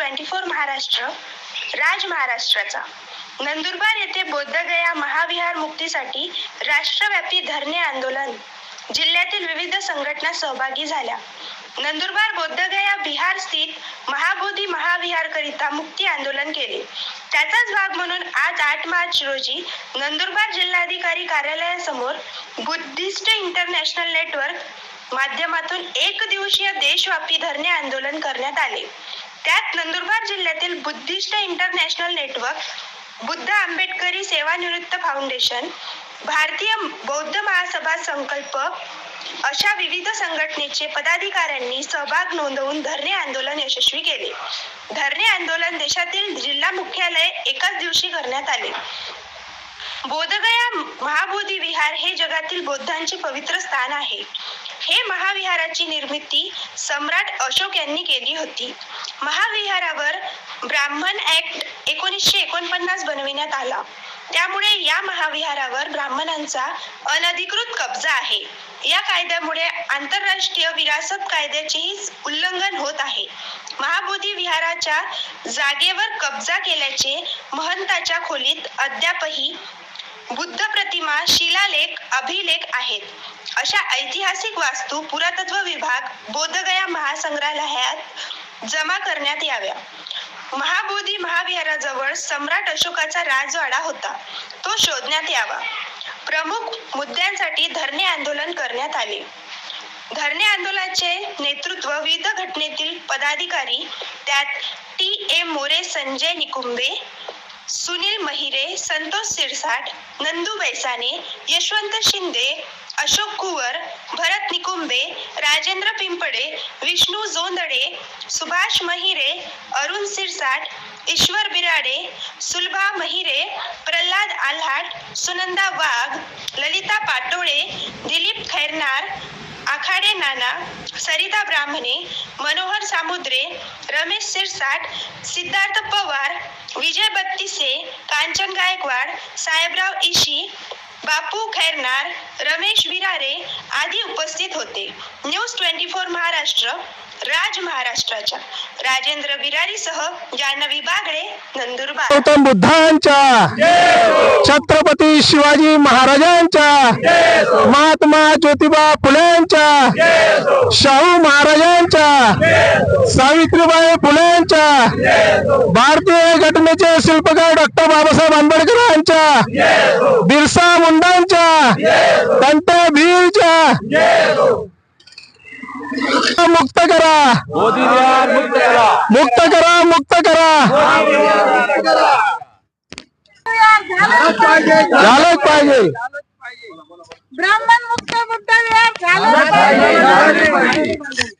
Twenty four Maharashtra राज महाराष्ट्राचा. नंदुरबार येथे बौद्धगया महाविहार मुक्तीसाठी राष्ट्रव्यापी धरणे आंदोलन. जिल्ह्यातील विविध संघटना सहभागी झाल्या. नंदुरबार बौद्धगया बिहार स्थित महाबोधी महाविहार करिता मुक्ती आंदोलन केले. त्याचाच भाग म्हणून आज आठ मार्च रोजी नंदुरबार जिल्हाधिकारी कार्यालयासमोर बुद्धिस्ट इंटरनॅशनल नेटवर्क माध्यमातून एक दिवसीय देशव्यापी धरणे आंदोलन करण्यात आले. त्यात नंदुरबार जिल्ह्यातील बुद्धिस्ट इंटरनॅशनल नेटवर्क बुद्ध आंबेडकरी सेवानिवृत्त फाउंडेशन भारतीय बौद्ध महासभा संकल्प अशा विविध संघटनेचे पदाधिकाऱ्यांनी सहभाग नोंदवून धरणे आंदोलन यशस्वी केले. धरणे आंदोलन देशातील जिल्हा मुख्यालय एकाच दिवशी करण्यात आले. बोधगया महाबोधी विहार हे जगातील बौद्धांचे पवित्र स्थान आहे. हे महाविहाराची निर्मिती सम्राट अशोक यांनी केली होती. महाविहारावर ब्राह्मण ऍक्ट एकोणीसशे एकोणपन्नास बनविण्यात आला. त्यामुळे या महाविहारावर ब्राह्मणांचा अनधिकृत कब्जा आहे. या कायद्यामुळे आंतरराष्ट्रीय विरासत कायद्याचेही उल्लंघन होत आहे. महाबोधी विहाराच्या जागेवर कब्जा केल्याचे महंताच्या खोलीत अद्यापही बुद्ध प्रतिमा शिलालेख अभिलेख आहेत. अशा ऐतिहासिक वास्तू पुरातत्व विभाग बोधगया महासंग्रहालयात जमा करण्यात याव्या. महाबोधी महाविहाराजवळ सम्राट अशोकाचा राजवाडा होता. तो शोधण्यात यावा. प्रमुख मुद्द्यांसाठी धरणे आंदोलन करण्यात आले. धरणे आंदोलनाचे नेतृत्व विविध घटनेतील पदाधिकारी त्यात टी. ए. मोरे संजय निकुंबे सुनील महिरे संतोष सिरसाट नंदू बैसाने यशवंत शिंदे अशोक कुवर भरत निकुंबे राजेंद्र पिंपडे विष्णू जोंदडे सुभाष महिरे अरुण सिरसाट ईश्वर बिराडे सुलभा महिरे प्रल्हाद आल्हाट सुनंदा वाघ ललिता पाटोळे दिलीप खैरनार आखाडे नाना सरिता ब्राह्मणे मनोहर सामुद्रे रमेश सिरसाट सिद्धार्थ पवार विजय बत्तीसे कांचन गायकवाड साहेबराव इशी बापू खैरनार रमेश विरारे आदी उपस्थित होते. News twenty four Maharashtra Raj महाराष्ट्राच्या. राजेंद्र विरारीसह जान्हवी बागडे नंदुरबार. गौतम बुद्धांच्या. छत्रपती शिवाजी महाराजांच्या. महात्मा ज्योतिबा फुलेंच्या. शाहू महाराजांच्या. यांच्या सावित्रीबाई फुले यांच्या भारतीय घटनेचे शिल्पकार डॉक्टर बाबासाहेब आंबेडकर यांच्या बिरसा मुंडांच्या त्यांच्या भीरच्या मुक्त करा. मुक्त करा मुक्त करा. झालंच पाहिजे. ब्राह्मण मुक्त मुक्त झालं पाहिजे.